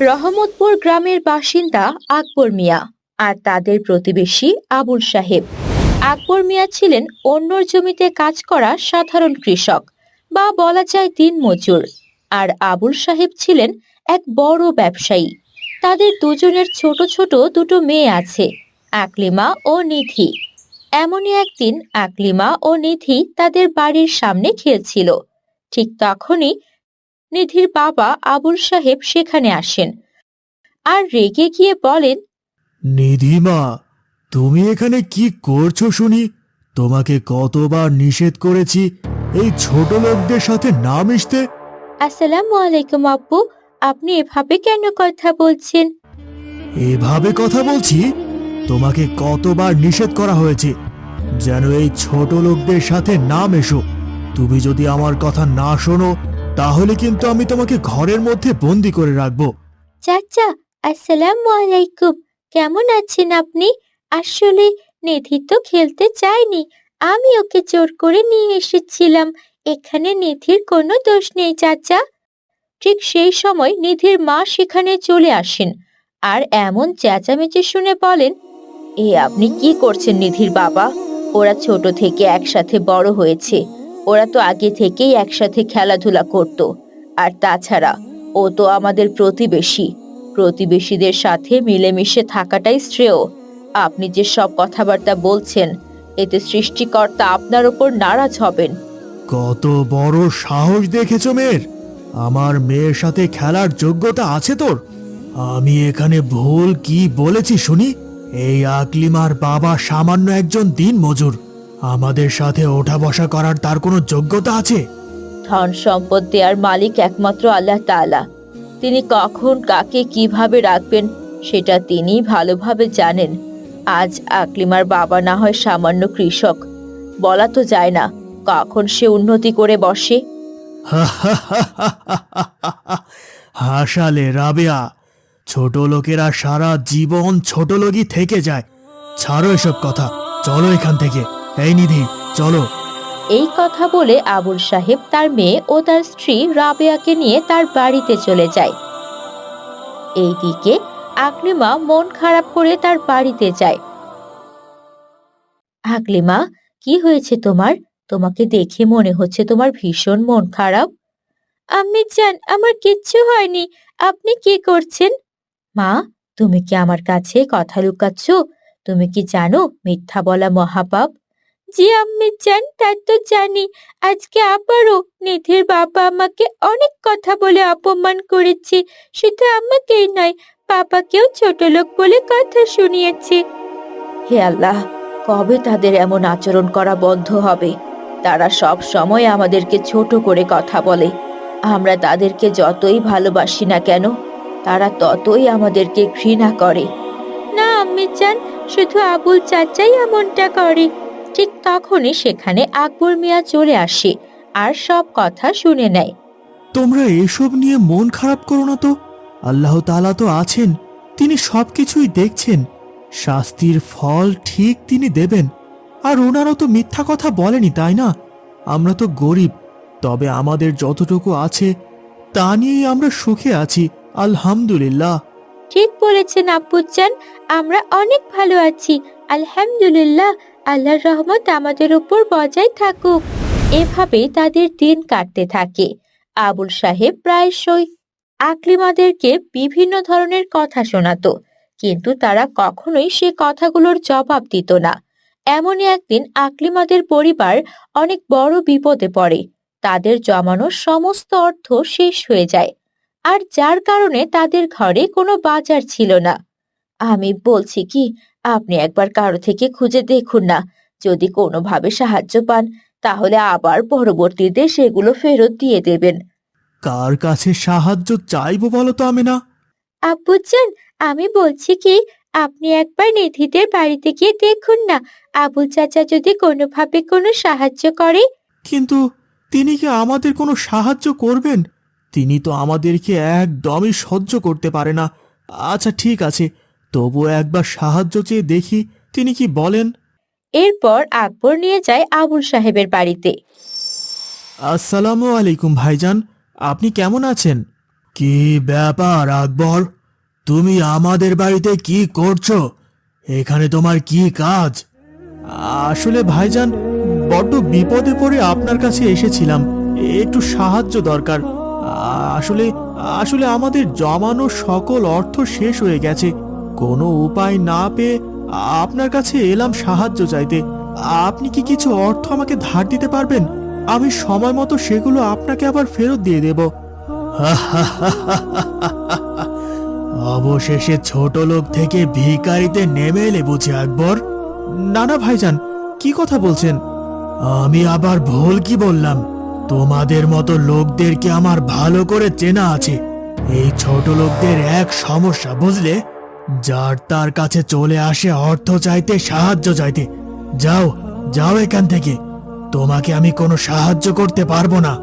রহমতপুর গ্রামের বাসিন্দা আকবর মিয়া আর তাদের প্রতিবেশী আবুল সাহেব। আকবর মিয়া ছিলেন অন্যর জমিতে কাজ করা সাধারণ কৃষক বা বলা যায় দিনমজুর আর আবুল সাহেব ছিলেন এক বড় ব্যবসায়ী। তাদের দুজনের ছোট ছোট দুটো মেয়ে আছে, আকলিমা ও নিধি। এমনই একদিন আকলিমা ও নিধি তাদের বাড়ির সামনে খেলছিল। ঠিক তখনই নিধির বাবা আবুল সাহেব সেখানে আসেন। আর রেগে গিয়ে বলেন নিধিমা তুমি এখানে কি করছ শুনি? তোমাকে কতবার নিষেধ করেছি এই ছোট লোকদের সাথে না মিশতে। আসসালামু আলাইকুম আব্বু আপনি এভাবে কেন কথা বলছেন? এভাবে কথা বলছি তোমাকে কতবার নিষেধ করা হয়েছে? যেন এই ছোট লোকদের সাথে না মেশো। তুমি যদি আমার কথা না শোনো তাহলে কিন্তু আমি তোমাকে ঘরের মধ্যে বন্দি করে রাখব। চাচা, আসসালামু আলাইকুম। কেমন আছেন আপনি? আসলে নিধি তো খেলতে চায়নি। আমি ওকে জোর করে নিয়ে এসেছিলাম। এখানে নিধির কোনো দোষ নেই, চাচা। ঠিক সেই সময় নিধির মা সেখানে চলে আসেন আর এমন চেঁচামেচি শুনে বলেন, এ আপনি কি করছেন নিধির বাবা? ওরা ছোট থেকে একসাথে বড় হয়েছে। ওরা তো আগে থেকেই একসাথে খেলাধুলা করত। আর তাছাড়া, ও তো আমাদের প্রতিবেশী। প্রতিবেশীদের সাথে মিলেমিশে থাকাটাই শ্রেয়। আপনি যে সব কথাবার্তা বলছেন, এতে সৃষ্টিকর্তা আপনার ওপর নারাজ হবেন। কত বড় সাহস দেখেছ মেয়ের? আমার মেয়ের সাথে খেলার যোগ্যতা আছে তোর। আমি এখানে ভুল কি বলেছি শুনি? এই আকলিমার বাবা সামান্য একজন দিন মজুর আমাদের সাথে ওঠা বসা করার তার কোনো যোগ্যতা আছে? ধন সম্পদ দেওয়ার মালিক একমাত্র আল্লাহ তাআলা। তিনি কখন কাকে কীভাবে রাখবেন সেটা তিনি ভালোভাবে জানেন। আজ আকলিমার বাবা না হয় সামান্য কৃষক। বলা তো যায় না কখন সে উন্নতি করে বসে। হাসালে রাবেয়া ছোট লোকেরা সারা জীবন ছোট লোকই থেকে যায়। ছাড়ো এসব কথা চলো এখান থেকে। এই নিধি, চলো। এই কথা বলে আবুল সাহেব তার মেয়ে ও তার স্ত্রী রাবেয়াকে নিয়ে তার বাড়িতে চলে যায়। এইদিকে আকলিমা মন খারাপ করে তার বাড়িতে যায়। আকলিমা, কি হয়েছে তোমার? তোমাকে দেখে মনে হচ্ছে তোমার ভীষণ মন খারাপ। আমি জান, আমার কিচ্ছু হয়নি। আপনি কি করছেন? মা, তুমি কি আমার কাছে কথা লুকাচ্ছ? তুমি কি জানো মিথ্যা বলা মহাপাপ? জি আম্মি জান তা তো জানি। আজকে আবারও নিধির বাবা আমাকে অনেক কথা বলে অপমান করেছে। শুধু আমাকেই নয় বাবাকেও ছোট লোক বলে কথা শুনিয়েছে। হে আল্লাহ কবে তাদের এমন আচরণ করা বন্ধ হবে? তারা সব সময় আমাদেরকে ছোট করে কথা বলে। আমরা তাদেরকে যতই ভালোবাসি না কেন তারা ততই আমাদেরকে ঘৃণা করে। না আম্মি চান শুধু আবুল চাচাই এমনটা করে। ঠিক তখনই সেখানে আকবর মিয়া চলে আসে আর সব কথা শুনে নেয়। তোমরা এসব নিয়ে মন খারাপ করো না তো। আল্লাহ তাআলা তো আছেন তিনি সবকিছুই দেখছেন। শাস্তির ফল ঠিক তিনি দেবেন। আর ওনারও তো মিথ্যা কথা বলেনি তাই না? আমরা তো গরিব তবে আমাদের যতটুকু আছে তা নিয়েই আমরা সুখে আছি আলহামদুলিল্লাহ। ঠিক বলেছেন আব্বুজান আমরা অনেক ভালো আছি আলহামদুলিল্লাহ। আল্লাহর রহমত আমাদের উপর বজায় থাকুক। এভাবে তাদের দিন কাটতে থাকে। আবুল সাহেব প্রায়শই আকলিমাদেরকে বিভিন্ন ধরনের কথা শোনাতো, কিন্তু তারা কখনোই সে কথাগুলোর জবাব দিত না। এমনই একদিন আকলিমাদের পরিবার অনেক বড় বিপদে পড়ে। তাদের জমানো সমস্ত অর্থ শেষ হয়ে যায়, আর যার কারণে তাদের ঘরে কোনো বাজার ছিল না। আমি বলছি কি আপনি একবার কারও থেকে খুঁজে দেখুন না। যদি কোনোভাবে সাহায্য পান তাহলে আবার পরবর্তীতে সেগুলো ফেরত দিয়ে দেবেন। কার কাছে সাহায্য চাইব বলো তো আমি না আব্বুজান আমি বলছি কি আপনি একবার নিধিদের বাড়িতে গিয়ে দেখুন না আবুল চাচা যদি কোনোভাবে কোনো সাহায্য করে। কিন্তু তিনি কি আমাদের কোনো সাহায্য করবেন? তিনি তো আমাদেরকে একদমই সহ্য করতে পারে না। আচ্ছা ঠিক আছে। তবুও একবার সাহায্য চেয়ে দেখি তিনি কি বলেন। এরপর আকবর নিয়ে যায় আবুল সাহেবের বাড়িতে। আসসালামু আলাইকুম ভাইজান আপনি কেমন আছেন? কি ব্যাপার আকবর? তুমি আমাদের বাড়িতে কি করছ? এখানে তোমার কি কাজ? আসলে ভাইজান বড্ড বিপদে পড়ে আপনার কাছে এসেছিলাম। একটু সাহায্য দরকার। আসলে আসলে আমাদের জমানো সকল অর্থ শেষ হয়ে গেছে। কোনো উপায় না পেয়ে আপনার কাছে এলাম সাহায্য চাইতে। আপনি কি কিছু অর্থ আমাকে ধার দিতে পারবেন? আমি সময় মতো সেগুলো আপনাকে আবার ফেরত দিয়ে দেব। অবশেষে ছোট লোক থেকে ভিকারিতে নেমে এলে বুঝি আকবর। না না ভাইজান, কি কথা বলছেন? আমি আবার ভুল কি বললাম? তোমাদের মতো লোকদেরকে আমার ভালো করে চেনা আছে। এই ছোট লোকদের এক সমস্যা, বুঝলে? যার তার কাছে চলে আসে অর্থ চাইতে, সাহায্য চাইতে। যাও যাও এখান থেকে। তোমাকে আমি কোনো সাহায্য করতে পারব না।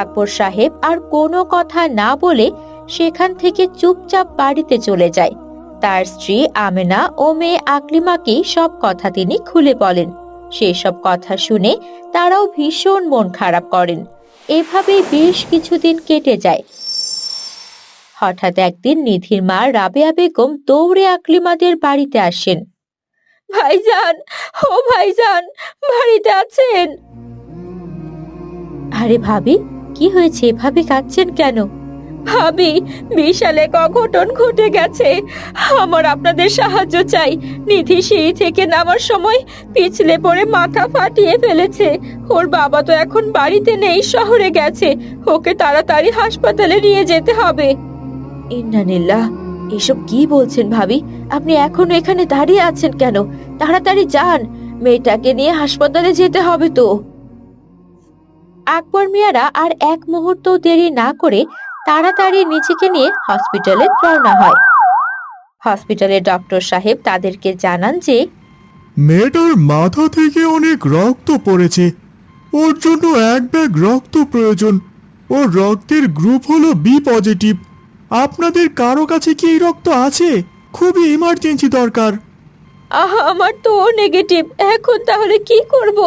আকবর সাহেব আর কোনো কথা না বলে সেখান থেকে চুপচাপ বাড়িতে চলে যায়। তার স্ত্রী আমেনা ও মেয়ে আকলিমাকে সব কথা তিনি খুলে বলেন। সেসব কথা শুনে তারাও ভীষণ মন খারাপ করেন। এভাবেই বেশ কিছুদিন কেটে যায়। হঠাৎ একদিন নিধির মা রাবেয়া বেগম দৌড়ে আকলিমাদের বাড়িতে আসেন। ভাইজান, ও ভাইজান, বাড়িতে আছেন? আরে ভাবি, কি হয়েছে? এভাবে কাঁদছেন কেন? ভাবি, বিশাল এক অঘটন ঘটে গেছে। আমার আপনাদের সাহায্য চাই। নিধি সিঁড়ি থেকে নামার সময় পিছলে পড়ে মাথা ফাটিয়ে ফেলেছে। ওর বাবা তো এখন বাড়িতে নেই, শহরে গেছে। ওকে তাড়াতাড়ি হাসপাতালে নিয়ে যেতে হবে। ইন্নানিল্লাহ এসব কি বলছেন ভাবি? আপনি এখনও এখানে দাঁড়িয়ে আছেন কেন? তাড়াতাড়ি যান। মেয়েটাকে নিয়ে হাসপাতালে যেতে হবে তো। আকবর মিয়ারা আর এক মুহূর্ত দেরি না করে তাড়াতাড়ি নিজেকে নিয়ে হসপিটালে রওনা হয়। হসপিটালে ডক্টর সাহেব তাদেরকে জানান যে, মেয়েটার মাথা থেকে অনেক রক্ত পড়েছে। ওর জন্য এক ব্যাগ রক্ত প্রয়োজন। ওর রক্তের গ্রুপ হলো বি পজিটিভ। আপনাদের কারও কাছে কি এই রক্ত আছে? খুবই ইমার্জেন্সি দরকার। আহা আমার তো নেগেটিভ এখন তাহলে কি করব?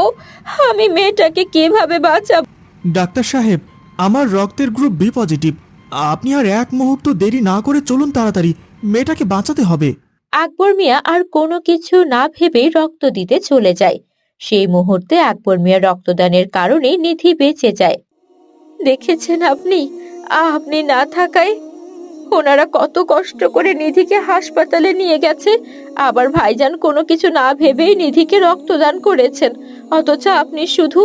আমি মেয়েটাকে কীভাবে বাঁচাব? ডাক্তার সাহেব আমার রক্তের গ্রুপ বি পজিটিভ আপনি আর এক মুহূর্ত দেরি না করে চলুন তাড়াতাড়ি। মেয়েটাকে বাঁচাতে হবে। আকবর মিয়া আর কোনো কিছু না ভেবে রক্ত দিতে চলে যায়। সেই মুহূর্তে আকবর মিয়া রক্তদানের কারণে নিধি বেঁচে যায়। দেখেছেন আপনি? আপনি না থাকায় ওনারা কত কষ্ট করে নিধিকে হাসপাতালে নিয়ে গেছে। আবার ভাইজান কোনো কিছু না ভেবেই নিধিকে রক্তদান করেছেন। অথচ আপনি শুধু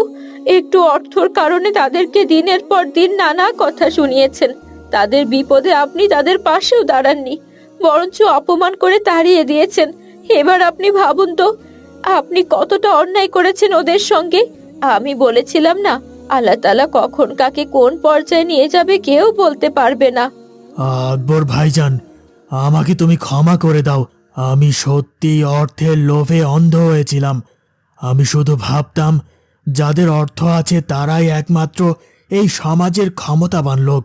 একটু অর্থর কারণে তাদেরকে দিনের পর দিন নানা কথা শুনিয়েছেন। তাদের বিপদে আপনি তাদের পাশেও দাঁড়াননি, বরঞ্চ অপমান করে তাড়িয়ে দিয়েছেন। এবার আপনি ভাবুন তো, আপনি কতটা অন্যায় করেছেন ওদের সঙ্গে? আমি বলেছিলাম না, আল্লাহ তালা কখন কাকে কোন পর্যায়ে নিয়ে যাবে কেউ বলতে পারবে না। আকবর ভাইজান, আমাকে তুমি ক্ষমা করে দাও। আমি সত্যি অর্থের লোভে অন্ধ হয়েছিলাম। আমি শুধু ভাবতাম, যাদের অর্থ আছে তারাই একমাত্র এই সমাজের ক্ষমতাবান লোক।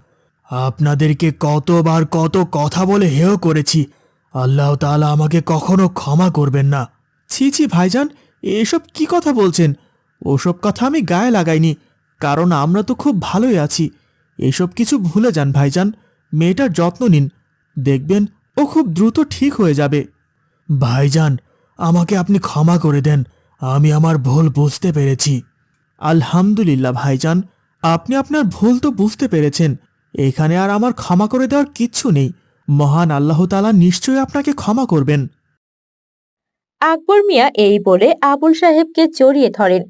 আপনাদেরকে কতবার কত কথা বলে হেয় করেছি। আল্লাহ তাআলা আমাকে কখনো ক্ষমা করবেন না। ছি ছি ভাইজান, এসব কি কথা বলছেন? ওসব কথা আমি গায়ে লাগাইনি, কারণ আমরা তো খুব ভালোই আছি। এসব কিছু ভুলে যান ভাইজান। মেয়েটার যত্ন নিন। দেখবেন ও খুব দ্রুত ঠিক হয়ে যাবে। ভাইজান, আমাকে আপনি ক্ষমা করে দেন। আমি আমার ভুল বুঝতে পেরেছি। আলহামদুলিল্লাহ ভাইজান, আপনি আপনার ভুল তো বুঝতে পেরেছেন। এখানে আর আমার ক্ষমা করে দেওয়ার কিচ্ছু নেই। মহান আল্লাহ তাআলা নিশ্চয়ই আপনাকে ক্ষমা করবেন। আকবর মিয়া এই বলে আবুল সাহেবকে জড়িয়ে ধরেন।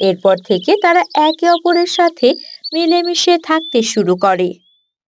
এরপর থেকে তারা একে অপরের সাথে মিলেমিশে থাকতে শুরু করে।